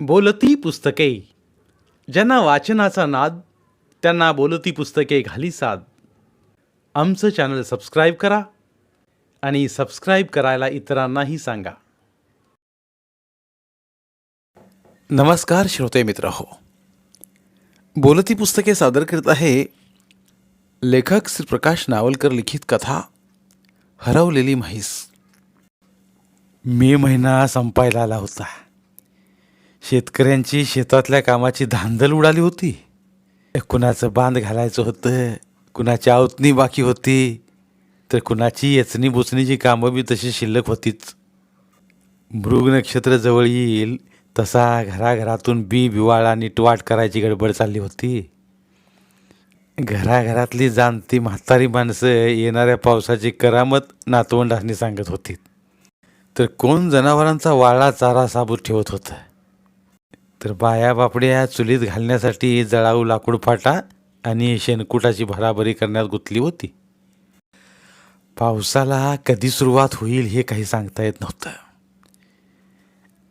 बोलती पुस्तके. ज्यांना वाचनाचा नाद त्यांना बोलती पुस्तके घाली साद. आमचं चॅनल सबस्क्राईब करा आणि सबस्क्राईब करायला इतरांनाही सांगा. नमस्कार श्रोते मित्र हो बोलती पुस्तके सादर करत आहे लेखक श्री प्रकाश नावलकर लिखित कथा हरवलेली म्हैस. मे महिना संपायला आला होता. शेतकऱ्यांची शेतातल्या कामाची धांदल उडाली होती. कुणाचं बांध घालायचं होतं कुणाची आवतणी बाकी होती तर कुणाची येचणी बोचणीची कामं बी तशी शिल्लक होतीच. मृग नक्षत्र जवळ येईल तसा घराघरातून बी बिवाळा नीटवाट करायची गडबड चालली होती. घराघरातली जाणती म्हातारी माणसं येणाऱ्या पावसाची करामत नातवंडांनी सांगत होती. तर कोण जनावरांचा वाळा चारा साबूत ठेवत होतं? तर बाया बापड्या चुलीत घालण्यासाठी जळाऊ लाकूड फाटा आणि शेणकुटाची भराभरी करण्यात गुंतली होती. पावसाला कधी सुरुवात होईल हे काही सांगता येत नव्हतं.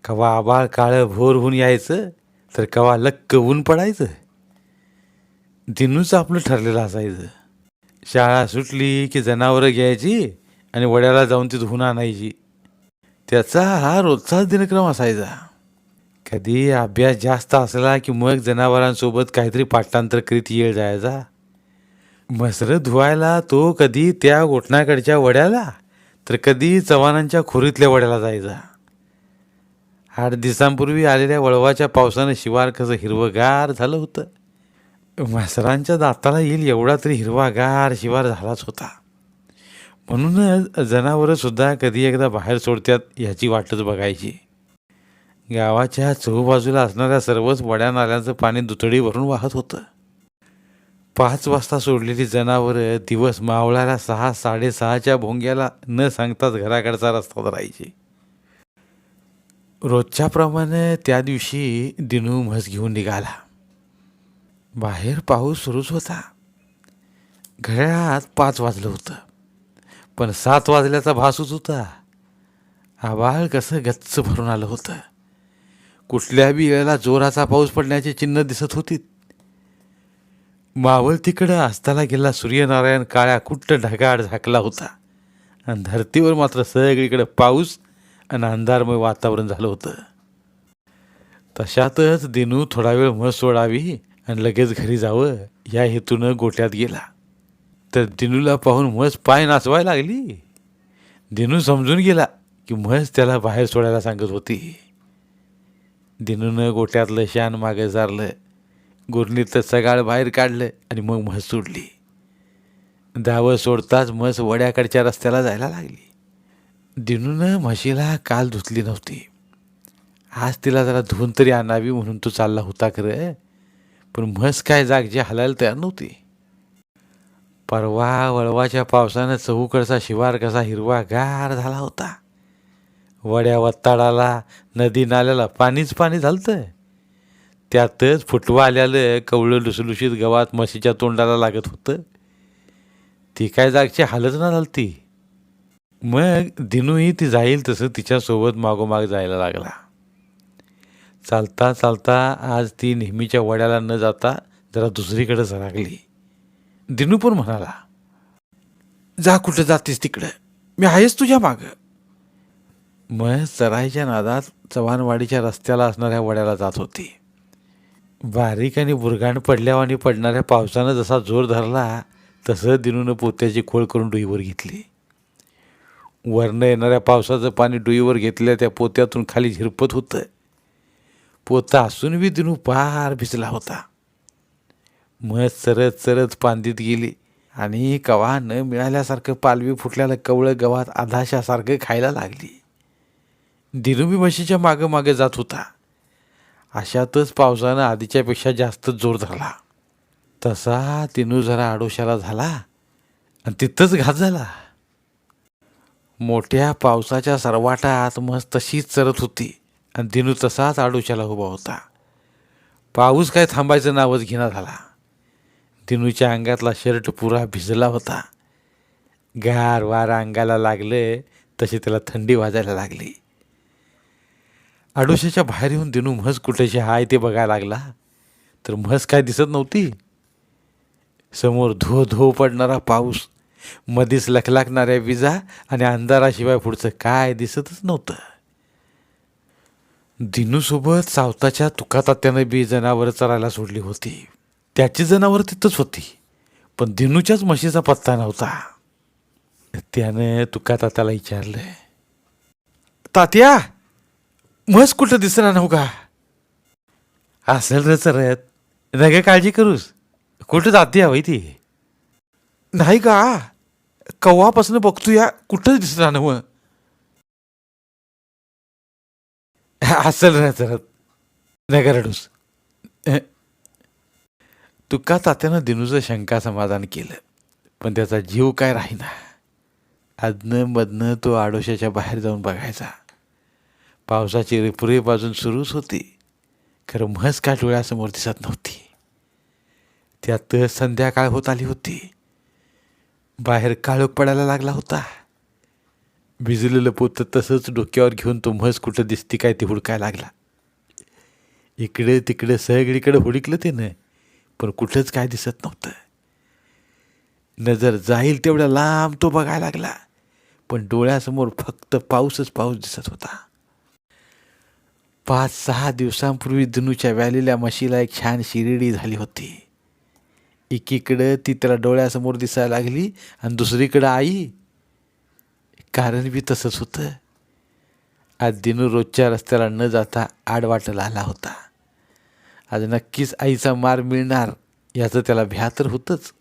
कवा आबाळ काळं भोर होऊन यायचं तर कवा लक्क ऊन पडायचं. दिनूच आपलं ठरलेलं असायचं. शाळा सुटली की जनावरं घ्यायची आणि वड्याला जाऊन ती धुवून आणायची. त्याचा हा रोजचाच दिनक्रम असायचा. कधी अभ्यास जास्त असला की मग जनावरांसोबत काहीतरी पाठांतर करीत येळ जायचा? मसरं धुवायला तो कधी त्या गोठणाकडच्या वड्याला तर कधी चव्हाणांच्या खोरीतल्या वड्याला जायचा. आठ दिवसांपूर्वी आलेल्या वळवाच्या पावसानं शिवार कसं हिरवगार झालं होतं. म्हसरांच्या दाताला येईल एवढा तरी हिरवागार शिवार झालाच होता. म्हणूनच जनावरंसुद्धा कधी एकदा बाहेर सोडतात ह्याची वाटच बघायची. गावाच्या चहूबाजूला असणाऱ्या सर्वच वड्या नाल्यांचं पाणी दुथडी भरून वाहत होतं. पाच वाजता सोडलेली जनावरं दिवस मावळाला सहा साडेसहाच्या भोंग्याला न सांगताच घराकडचा रस्ता धरायची. रोजच्याप्रमाणे त्या दिवशी दिनू म्हस घेऊन निघाला. बाहेर पाऊस सुरूच होता. घड्याळात पाच वाजलं होतं. पण सात वाजल्याचा भासूच होता. आबाळ कसं गच्च भरून आलं होतं. कुठल्याही वेळेला जोराचा पाऊस पडण्याची चिन्ह दिसत होती. मावळ तिकडं असताना गेला सूर्यनारायण काळ्या कुट्ट ढगाड झाकला होता. आणि धरतीवर मात्र सगळीकडे पाऊस आणि अंधारमय वातावरण झालं होतं. तशातच दिनू थोडा वेळ म्हस सोडावी आणि लगेच घरी जावं या हेतूनं गोट्यात गेला. तर दिनूला पाहून म्हस पाय नाचवायला लागली. दिनू समजून गेला की म्हस त्याला बाहेर सोडायला सांगत होती. दिनूनं गोट्यातलं शान मागे सारलं. गुरणीतलं सगाळ बाहेर काढलं आणि मग म्हस सोडली. धावं सोडताच म्हस वड्याकडच्या रस्त्याला जायला लागली. दिनूनं म्हशीला काल धुतली नव्हती. आज तिला जरा धुवून तरी आणावी म्हणून तो चालला होता खरं. पण म्हस काय जागजी हलायला तयार नव्हती. परवा वळवाच्या पावसानं चहूकडचा शिवार कसा हिरवागार झाला होता. वड्यावर तळाला नदी नाल्याला पाणीच पाणी झालतं त्यातच फुटवा आल्यालं कवळं लुसलुशीत गवात म्हशीच्या तोंडाला लागत होतं. ती काय जागची हालत ना झालती. मग दिनूही ती जाईल तसं तिच्यासोबत मागोमाग जायला लागला. चालता चालता आज ती नेहमीच्या वड्याला न जाता जरा दुसरीकडे सरकली. दिनू पण म्हणाला जा कुठं जातेस तिकडं. मी आहेच तुझ्या मागं. महेश चराईच्या नादात चव्हाणवाडीच्या रस्त्याला असणाऱ्या वड्याला जात होती. बारीक आणि बुरगाण आणि पडणाऱ्या पावसानं जसा जोर धरला तसं दिनूनं पोत्याची खोळ करून डुईवर घेतली. वरनं येणाऱ्या पावसाचं पाणी डुईवर घेतल्या त्या पोत्यातून खाली झिरपत होतं. पोता असून बी दिनू पार भिजला होता. मग चरत चरत पांदीत गेली आणि कवा न मिळाल्यासारखं पालवी फुटल्याला कवळं गवात आधाशासारखं खायला लागली. दिनू म्हशीच्या मागं मागे जात होता. अशातच पावसानं आधीच्यापेक्षा जास्त जोर धरला. तसा तिनू जरा आडोशाला झाला आणि तिथंच घात झाला. मोठ्या पावसाच्या सरवाटात मस्त तशीच चरत होती आणि दिनू तसाच आडोशाला उभा होता. पाऊस काय थांबायचं नावच घेणार झाला. दिनूच्या अंगातला शर्ट पुरा भिजला होता. गार वारा अंगाला लागले तशी त्याला थंडी वाजायला लागली. आडोशाच्या बाहेर येऊन दिनू म्हस कुठेशी हाय ते बघायला लागला. तर म्हस काय दिसत नव्हती. समोर धो धो पडणारा पाऊस मधीच लखलाकणाऱ्या विजा आणि अंधाराशिवाय पुढचं काय दिसतच नव्हतं. दिनूसोबत सावताच्या तुकातात्यानं बी जनावरं चरायला सोडली होती. त्याची जनावरं तिथंच होती पण दिनूच्याच म्हशीचा पत्ता नव्हता. त्यानं तुकातात्याला विचारलं तात्या म्हस कुठं दिसणार नव्ह का असेल रे चरत नगे काळजी करूस. कुठं जाते हवी ती? नाही का कव्हापासून बघतो या कुठंच दिसणार नव असेल रे चरत नगे रडूस. तुका तात्यानं दिनूचं शंका समाधान केलं पण त्याचा जीव काय राहीना. आदनं मधनं तो आडोशाच्या बाहेर जाऊन बघायचा. पावसाची रिपुरी बाजून सुरूच होती. खरं म्हस काय डोळ्यासमोर दिसत नव्हती. त्यात संध्याकाळ होत आली होती. बाहेर काळोख पडायला लागला होता. भिजलेलं पोतं तसंच डोक्यावर घेऊन तो म्हस कुठं दिसती काय ते हुडकायला लागला. इकडे तिकडे सगळीकडे हुडकलं तिनं पण कुठंच काय दिसत नव्हतं. नजर जाईल तेवढा लांब तो बघायला लागला पण डोळ्यासमोर फक्त पाऊसच पाऊस दिसत होता. पाच सहा दिवसांपूर्वी दिनूच्या व्यालेल्या म्हशीला एक छान शिरेडी झाली होती. एकीकडं ती त्याला डोळ्यासमोर दिसायला लागली आणि दुसरीकडं आई. कारण बी तसंच होतं. आज दिनू रोजच्या रस्त्याला न जाता आडवाटला आला होता. आज नक्कीच आईचा मार मिळणार याचं त्याला भ्या तर होतंच.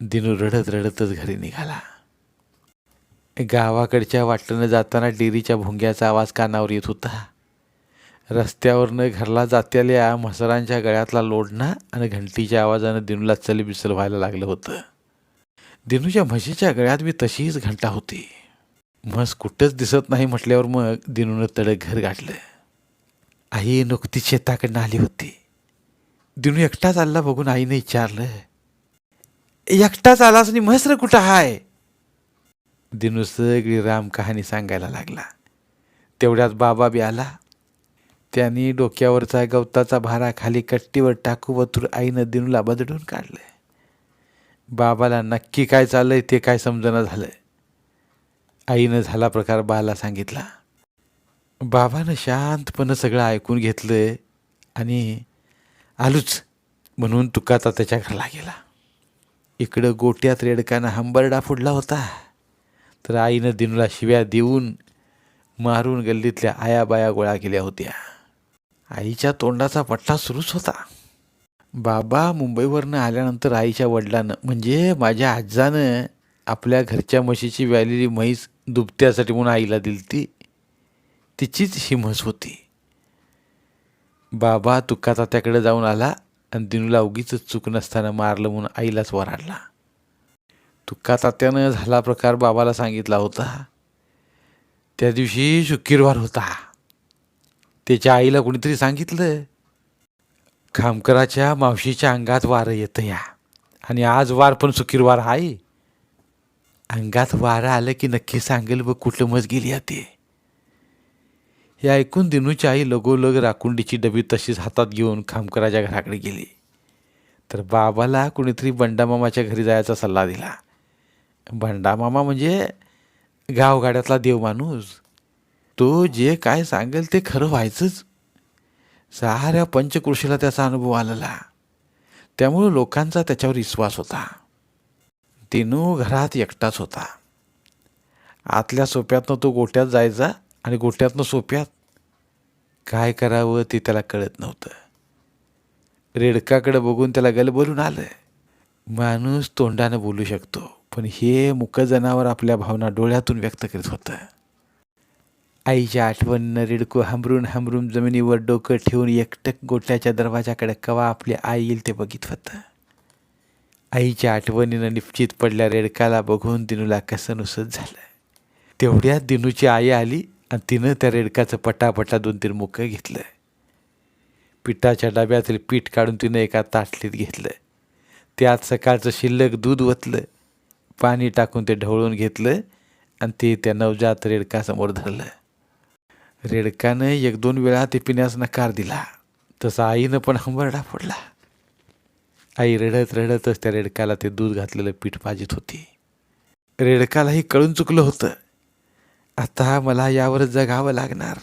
दिनू रडत रडतच घरी निघाला. गावाकडच्या वाटणं जाताना डेरीच्या भुंग्याचा आवाज कानावर येत होता. रस्त्यावरनं घरला जात्याल्या म्हसरांच्या गळ्यातला लोढणा आणि घंटीच्या आवाजानं दिनूला चलबिसल व्हायला लागलं होतं. दिनूच्या म्हशीच्या गळ्यात मी तशीच घंटा होती. म्हस कुठंच दिसत नाही म्हटल्यावर मग दिनूनं तडक घर गाठलं. आई नुकतीच शेताकडनं आली होती. दिनू एकटाच आला बघून आईने विचारलं एकटाच आलास आणि म्हस रे कुठं हाय? दिनू सगळी राम कहाणी सांगायला लागला. तेवढ्यात बाबा बी आला. त्यांनी डोक्यावरचा गवताचा भारा खाली कट्टीवर टाकू वतूर आईनं दिनूला बदडून काढलं बाबाला नक्की काय चाललंय ते काय समजणं झालं आईनं झाला प्रकार बाला सांगितला. बाबानं शांतपणे सगळं ऐकून घेतलं आणि आलूच म्हणून तुकाचा त्याच्या घरला गेला. इकडं गोट्यात रेडकानं हंबरडा फुडला होता. तर आईनं दिनूला शिव्या देऊन मारून गल्लीतल्या आया बाया गोळा केल्या होत्या. आईच्या तोंडाचा पट्टा सुरूच होता. बाबा मुंबईवरनं आल्यानंतर आईच्या वडिलानं म्हणजे माझ्या आजानं आपल्या घरच्या म्हशीची व्यालेली म्हैस दुभत्यासाठी म्हणून आईला दिली ती तिचीच ही म्हस होती. बाबा तुका तात्याकडे जाऊन आला आणि दिनूला उगीच चूक नसताना मारलं म्हणून आईलाच वराडला. तुका तात्यानं झाला प्रकार बाबाला सांगितला होता. त्या दिवशी शुक्रवार होता. त्याच्या आईला कुणीतरी सांगितलं खामकराच्या मावशीच्या अंगात वारं येतं या. आणि आज वार पण शुक्रवार आहे. अंगात वारं आलं की नक्की सांगेल व कुठं मज गेली या ते. हे ऐकून दिनूची आई लगोलग राकुंडीची डबी तशीच हातात घेऊन खामकराच्या घराकडे गेली. तर बाबाला कुणीतरी बंडामामाच्या घरी जायचा सल्ला दिला. बंडामामा म्हणजे गावगाड्यातला देव माणूस. तो जे काय सांगेल ते खरं व्हायचंच. साऱ्या पंचकृषीला त्याचा अनुभव आलेला. त्यामुळं लोकांचा त्याच्यावर विश्वास होता. दिनू घरात एकटाच होता. आतल्या सोप्यातनं तो गोट्यात जायचा आणि गोट्यातनं सोप्यात. काय करावं ते त्याला कळत नव्हतं. रेडकाकडे बघून त्याला गलबलून आलं माणूस तोंडानं बोलू शकतो पण हे मुक जनावर आपल्या भावना डोळ्यातून व्यक्त करीत होतं. आईच्या आठवणीनं रेडको हमरून हमरून जमिनीवर डोकं ठेवून एकटक गोट्याच्या दरवाजाकडे कवा आपली आई येईल ते बघित होतं. आईच्या आठवणीनं निश्चित पडल्या रेडकाला बघून दिनूला कसं नुसत झालं. तेवढ्यात दिनूची आई आली आणि तिनं त्या रेडकाचं पटापटा दोन तीन मुकं घेतलं. पिठाच्या डब्यातील पीठ काढून तिनं एका ताटलीत घेतलं. त्यात सकाळचं शिल्लक दूध ओतलं. पाणी टाकून ते ढवळून घेतलं आणि ते त्या नवजात रेडकासमोर धरलं. रेडकानं एक दोन वेळा ते पिण्यास नकार दिला. तसा आईनं पण हंबरडा फोडला. आई रडत रडतच त्या रेडकाला ते दूध घातलेलं पीठ पाजित होती. रेडकालाही कळून चुकलं होतं. आता मला यावर जगावं लागणार.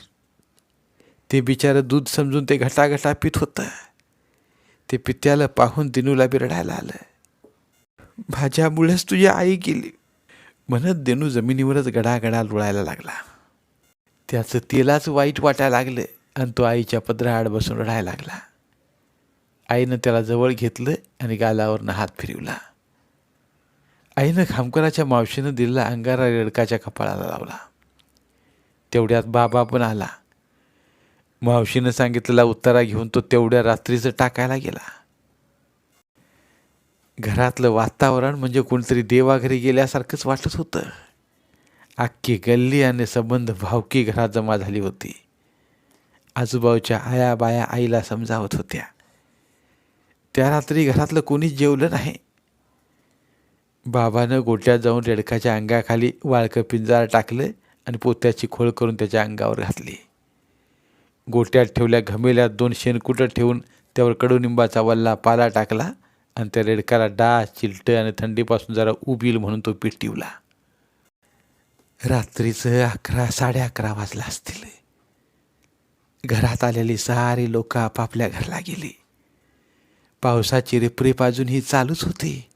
ते बिचारं दूध समजून ते घटाघटा पित होतं. ते पित्याला पाहून दिनूला बिरडायला आलं. माझ्यामुळेच तुझी आई गेली. म्हणत देनू जमिनीवरच गडागडा लुळायला लागला. त्याचं तिलाच वाईट वाटायला लागलं आणि तो आईच्या पदराआड बसून रडायला लागला. आईनं त्याला जवळ घेतलं आणि गालावरनं हात फिरवला. आईनं खामकराच्या मावशीनं दिलेला अंगारा रेडकाच्या कपाळाला लावला. तेवढ्यात बाबा पण आला. मावशीनं सांगितलेला उत्तरा घेऊन तो तेवढ्या रात्रीचं टाकायला गेला. घरातलं वातावरण म्हणजे कोणतरी देवाघरी गेल्यासारखंच वाटत होतं. अख्खी गल्ली आणि संबंध भावकी घरात जमा झाली होती. आजूबाजूच्या आया बाया आईला समजावत होत्या. त्या रात्री घरातलं कोणीच जेवलं नाही. बाबानं गोट्यात जाऊन रेडकाच्या अंगाखाली वाळकं पिंजार टाकलं आणि पोत्याची खोळ करून त्याच्या अंगावर घातली. गोट्यात ठेवल्या घमेल्यात दोन शेणकुटं ठेवून त्यावर कडुनिंबाचा वल्ला पाला टाकला आणि त्या रेडकाला डास चिलटं आणि थंडीपासून जरा उब येईल म्हणून तो पीठ टिवला रात्रीचं अकरा साडे अकरा वाजला असतील. घरात आलेली सारी लोक आपापल्या घरला गेली. पावसाची रिपरिप अजूनही चालूच होती.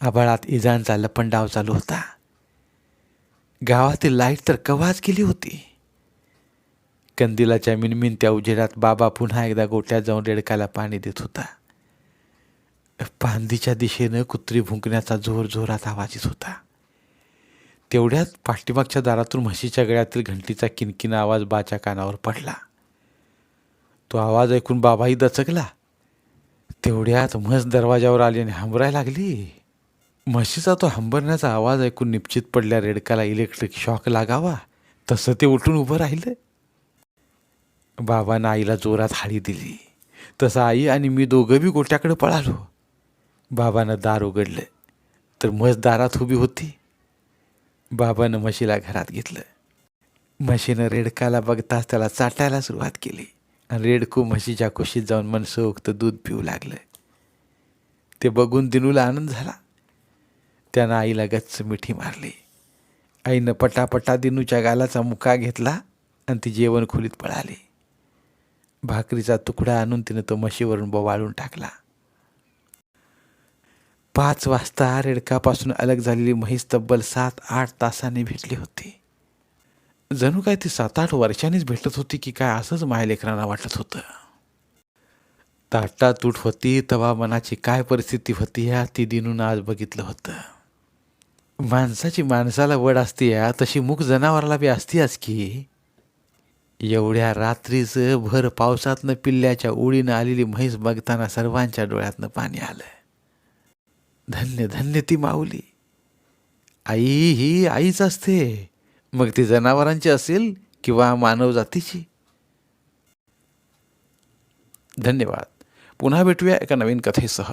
आभाळात इजांचा लपंडाव चालू होता. गावातील लाइट तर कवाच गेली होती. कंदिलाच्या मिनमिनत्या उजेडात बाबा पुन्हा एकदा गोट्यात जाऊन रेडकाला पाणी देत होता. पांदीच्या दिशेनं कुत्री भुंकण्याचा जोर जोरात आवाज येत होता. तेवढ्यात पाठीमागच्या दारातून म्हशीच्या गळ्यातील घंटीचा किनकिन आवाज बाच्या कानावर पडला. तो आवाज ऐकून बाबाही दचकला. तेवढ्यात म्हस दरवाजावर आली आणि हंबरायला लागली. म्हशीचा तो हंबरण्याचा आवाज ऐकून निश्चित पडल्या रेडकाला इलेक्ट्रिक शॉक लागावा. तसं ते उठून उभं राहिलं. बाबानं आईला जोरात हाळी दिली. तसं आई आणि मी दोघं बी गोट्याकडे पळालो. बाबानं दार उघडलं. तर म्हस दारात उभी होती. बाबानं म्हशीला घरात घेतलं. म्हशीनं रेडकाला बघताच त्याला चाटायला सुरुवात केली. आणि रेडकू म्हशीच्या कुशीत जाऊन मनसोक्त दूध पिऊ लागलं. ते बघून दिनूला आनंद झाला. त्यानं आईला गच्च मिठी मारली. आईनं पटापटा दिनूच्या गालाचा मुका घेतला आणि ती जेवण खोलीत पळाली. भाकरीचा तुकडा आणून तिनं तो म्हशीवरून बोवाळून टाकला. पाच वाजता रेडकापासून अलग झालेली म्हैस तब्बल सात आठ तासांनी भेटली होती. जणू काय ती सात आठ वर्षांनीच भेटत होती की काय असंच मायलेकरांना वाटत होतं? ताटा तूट होती तवा मनाची काय परिस्थिती होती ह्या ती दिनून आज बघितलं होतं. माणसाची माणसाला वड असते या तशी मुख जनावराला बी असतीच की. एवढ्या रात्रीचं भर पावसातनं पिल्ल्याच्या ओळीनं आलेली म्हैस बघताना सर्वांच्या डोळ्यातनं पाणी आलं धन्य धन्य ती माऊली. आई ही आईच असते. मग ती जनावरांची असेल किंवा मानव जातीची? धन्यवाद. पुन्हा भेटूया एका नवीन कथेसह.